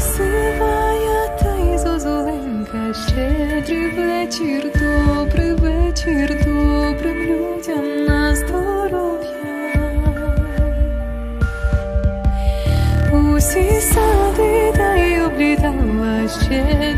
Сивая та й зозуленька, щедрий вечір, добрий вечір, добрим людям на здоров'я. Усі сади та й облітала щедрий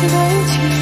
На весь вечір.